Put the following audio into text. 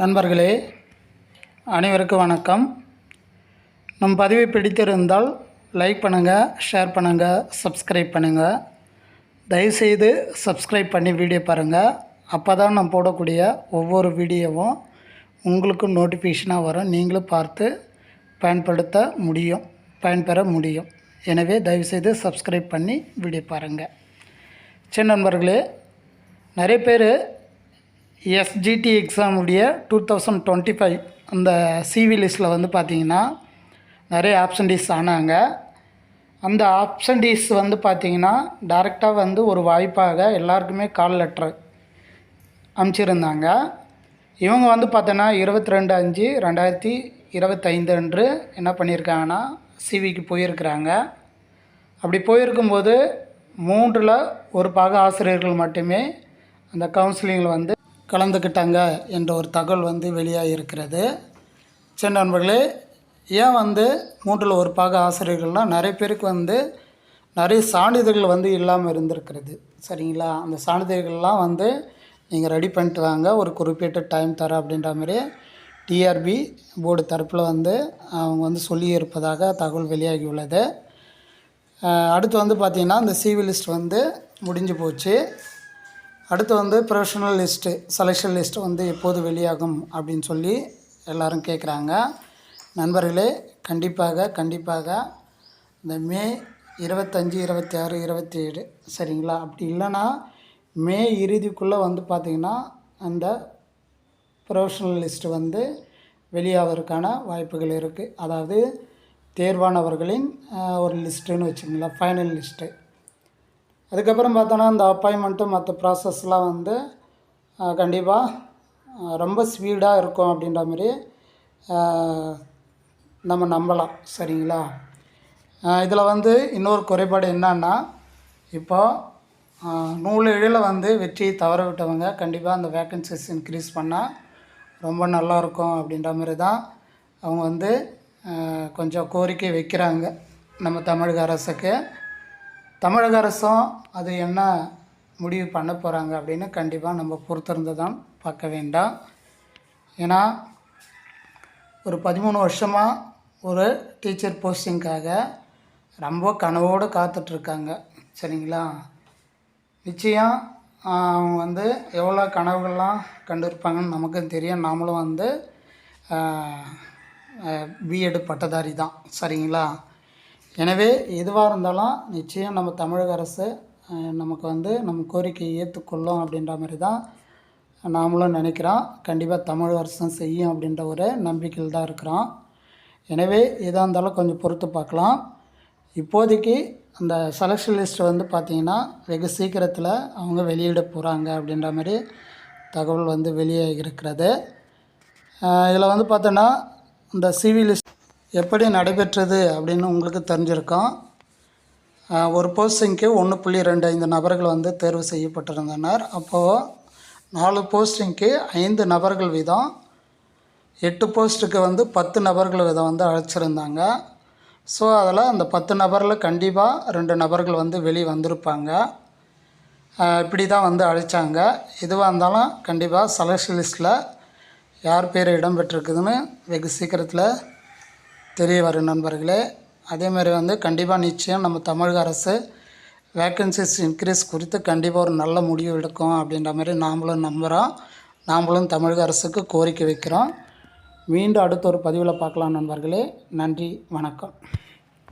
நண்பர்களே அனைவருக்கும் வணக்கம். நம் பதிவை பிடித்திருந்தால் லைக் பண்ணுங்கள் ஷேர் பண்ணுங்கள் சப்ஸ்கிரைப் பண்ணுங்கள் தயவுசெய்து சப்ஸ்கிரைப் பண்ணி வீடியோ பாருங்கள் அப்போ தான் நான் போடக்கூடிய ஒவ்வொரு வீடியோவும் உங்களுக்கு நோட்டிஃபிகேஷனாக வரும். நீங்களும் பார்த்து பயன்படுத்த முடியும் பயன்பெற முடியும். எனவே தயவுசெய்து சப்ஸ்கிரைப் பண்ணி வீடியோ பாருங்கள் சரி நண்பர்களே நிறைய பேர் எஸ்ஜிடி எக்ஸாமுடைய டூ தௌசண்ட் டுவெண்ட்டி ஃபைவ் அந்த சிவி லிஸ்ட்டில் வந்து பார்த்திங்கன்னா நிறைய ஆப்ஷன்டீஸ் ஆனாங்க. அந்த ஆப்ஷன்டீஸ் வந்து பார்த்திங்கன்னா டேரெக்டாக வந்து ஒரு வாய்ப்பாக எல்லாருக்குமே கால் லெட்ரு அனுப்பிச்சிருந்தாங்க. இவங்க வந்து பார்த்தோன்னா இருபத்தி ரெண்டு அஞ்சு ரெண்டாயிரத்தி இருபத்தைந்து அன்று என்ன பண்ணியிருக்காங்கன்னா சிவிக்கு போயிருக்கிறாங்க. அப்படி போயிருக்கும்போது மூன்றில் ஒரு பாக ஆசிரியர்கள் மட்டுமே அந்த கவுன்சிலிங்கில் வந்து கலந்துக்கிட்டாங்க என்ற ஒரு தகவல் வந்து வெளியாக இருக்கிறது சரி நண்பர்களே ஏன் வந்து மூன்றில் ஒரு பாக ஆசிரியர்கள்லாம் நிறைய பேருக்கு வந்து நிறைய சான்றிதழ்கள் வந்து இல்லாமல் இருந்திருக்கிறது. சரிங்களா? அந்த சான்றிதழ்கள்லாம் வந்து நீங்கள் ரெடி பண்ணிட்டு வாங்க. ஒரு குறிப்பிட்ட டைம் தர அப்படின்ற மாதிரி டிஆர்பி போர்டு தரப்பில் வந்து அவங்க வந்து சொல்லியிருப்பதாக தகவல் வெளியாகி உள்ளது அடுத்து வந்து பார்த்திங்கன்னா இந்த சிவி லிஸ்ட் வந்து முடிஞ்சு போச்சு. அடுத்து வந்து ப்ரொஃபஷனல் லிஸ்ட்டு செலெக்ஷன் லிஸ்ட்டு வந்து எப்போது வெளியாகும் அப்படின்னு சொல்லி எல்லாரும் கேட்குறாங்க. நண்பர்களே கண்டிப்பாக கண்டிப்பாக இந்த மே இருபத்தஞ்சி இருபத்தி ஆறு இருபத்தி ஏழு சரிங்களா? அப்படி இல்லைன்னா மே இறுதிக்குள்ளே வந்து பார்த்திங்கன்னா அந்த ப்ரொஃபஷனல் லிஸ்ட்டு வந்து வெளியாவதற்கான வாய்ப்புகள் இருக்குது. அதாவது தேர்வானவர்களின் ஒரு லிஸ்ட்டுன்னு வச்சுங்களேன் ஃபைனல் லிஸ்ட்டு அதுக்கப்புறம் பார்த்தோன்னா இந்த அப்பாயின்மெண்ட்டு மற்ற ப்ராசஸ்லாம் வந்து கண்டிப்பாக ரொம்ப ஸ்பீடாக இருக்கும் அப்படின்ற மாதிரி நம்ம நம்பலாம். சரிங்களா? இதில் வந்து இன்னொரு குறைபாடு என்னன்னா இப்போ அஹ், இழையில் வந்து வெற்றியை தவற விட்டவங்க கண்டிப்பாக அந்த வேக்கன்சிஸ் இன்க்ரீஸ் பண்ணால் ரொம்ப நல்லா இருக்கும் அப்படின்ற மாதிரி தான் அவங்க வந்து கொஞ்சம் கோரிக்கை வைக்கிறாங்க நம்ம தமிழக அரசுக்கு. தமிழக அரசும் அது என்ன முடிவு பண்ண போகிறாங்க அப்படின்னு கண்டிப்பாக நம்ம பொறுத்திருந்து தான் பார்க்க வேண்டாம். ஏன்னா ஒரு பதிமூணு வருஷமாக ஒரு டீச்சர் போஸ்டிங்காக ரொம்ப கனவோடு காத்துட்ருக்காங்க. சரிங்களா? நிச்சயம் அவங்க வந்து எவ்வளோ கனவுகள்லாம் கண்டிருப்பாங்கன்னு நமக்கும் தெரியும். நாமளும் வந்து பிஎட் பட்டதாரி தான். சரிங்களா? எனவே எதுவாக இருந்தாலும் நிச்சயம் நம்ம தமிழக அரசு நமக்கு வந்து நம்ம கோரிக்கையை ஏற்றுக்கொள்ளும் அப்படின்ற மாதிரி தான் நாமளும் நினைக்கிறோம். கண்டிப்பாக தமிழக அரசும் செய்யும் அப்படின்ற ஒரு நம்பிக்கையில் தான் இருக்கிறோம். எனவே எதாக இருந்தாலும் கொஞ்சம் பொறுத்து பார்க்கலாம். இப்போதைக்கு அந்த செலெக்ஷன் லிஸ்ட் வந்து பார்த்திங்கன்னா வெகு சீக்கிரத்தில் அவங்க வெளியிட போகிறாங்க அப்படின்ற மாதிரி தகவல் வந்து வெளியாகி இருக்கிறது. இதில் வந்து பார்த்தோன்னா இந்த சிவி லிஸ்ட் எப்படி நடைபெற்றது அப்படின்னு உங்களுக்கு தெரிஞ்சிருக்கோம். ஒரு போஸ்டிங்க்கு ஒன்று புள்ளி ரெண்டு ஐந்து நபர்கள் வந்து தேர்வு செய்யப்பட்டிருந்தனர். அப்போது நாலு போஸ்டிங்க்கு ஐந்து நபர்கள் வீதம் எட்டு போஸ்ட்டுக்கு வந்து பத்து நபர்கள் வீதம் வந்து அழைச்சிருந்தாங்க. ஸோ அதில் அந்த பத்து நபரில் கண்டிப்பாக ரெண்டு நபர்கள் வந்து வெளியே வந்திருப்பாங்க. இப்படி தான் வந்து அழைச்சாங்க. எதுவாக இருந்தாலும் கண்டிப்பாக செலக்ஷன் லிஸ்ட்டில் யார் பேர் இடம் பெற்றிருக்குதுன்னு வெகு சீக்கிரத்தில் தெரிய வரும் நண்பர்களே. அதேமாதிரி வந்து கண்டிப்பாக நிச்சயம் நம்ம தமிழக அரசு வேக்கன்சிஸ் இன்க்ரீஸ் குறித்து கண்டிப்பாக ஒரு நல்ல முடிவு எடுக்கும் அப்படின்ற மாதிரி நாமளும் நம்புகிறோம் நாமளும் தமிழக அரசுக்கு கோரிக்கை வைக்கிறோம். மீண்டும் அடுத்த ஒரு பதிவில் பார்க்கலாம் நண்பர்களே. நன்றி வணக்கம்.